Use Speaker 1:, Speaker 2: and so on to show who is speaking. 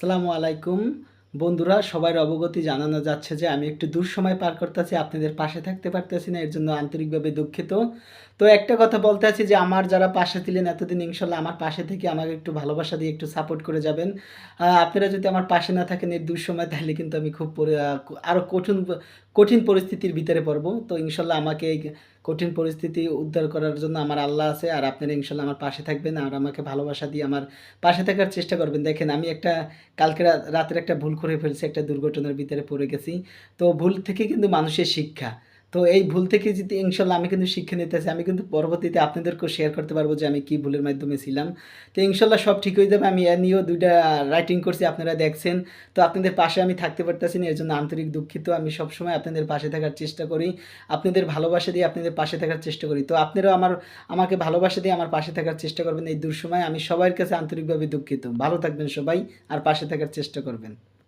Speaker 1: আসসালামু আলাইকুম। বন্ধুরা সবার অবগতি জানানো যাচ্ছে যে আমি একটু দূর সময় পার করতেছি, আপনাদের পাশে থাকতে পারতেছি না, এর জন্য আন্তরিকভাবে দুঃখিত। তো একটা কথা বলতে আছি যে আমার যারা পাশে ছিলেন এতদিন, ইনশাল্লাহ আমার পাশে থেকে আমাকে একটু ভালোবাসা দিয়ে একটু সাপোর্ট করে যাবেন। আপনারা যদি আমার পাশে না থাকেন এর দূর সময় তাহলে কিন্তু আমি খুব আরও কঠিন কঠিন পরিস্থিতির ভিতরে পড়ব। তো ইনশাল্লাহ আমাকে এই কঠিন পরিস্থিতি উদ্ধার করার জন্য আমার আল্লাহ আছে, আর আপনারা ইনশাল্লাহ আমার পাশে থাকবেন আর আমাকে ভালোবাসা দিয়ে আমার পাশে থাকার চেষ্টা করবেন। দেখেন, আমি একটা কালকে রাতের একটা ভুল করে ফেলছি, একটা দুর্ঘটনার ভিতরে পড়ে গেছি। তো ভুল থেকে কিন্তু মানুষের শিক্ষা। তো এই ভুল থেকে যদি ইনশাল্লাহ আমি কিন্তু শিক্ষা নিতেছি আমি কিন্তু পরবর্তীতে আপনাদেরকেও শেয়ার করতে পারব যে আমি কি ভুলের মাধ্যমে ছিলাম। তো ইনশাল্লাহ সব ঠিক হয়ে যাবে, আমি এ নিয়েও দুইটা রাইটিং করছি আপনারা দেখছেন। তো আপনাদের পাশে আমি থাকতে পারতেছি না এর জন্য আন্তরিক দুঃখিত। আমি সবসময় আপনাদের পাশে থাকার চেষ্টা করি, আপনাদের ভালোবাসা দিয়ে আপনাদের পাশে থাকার চেষ্টা করি। তো আপনারাও আমার, আমাকে ভালোবাসা দিয়ে আমার পাশে থাকার চেষ্টা করবেন এই দুঃসময়। আমি সবার কাছে আন্তরিকভাবে দুঃখিত। ভালো থাকবেন সবাই, আর পাশে থাকার চেষ্টা করবেন।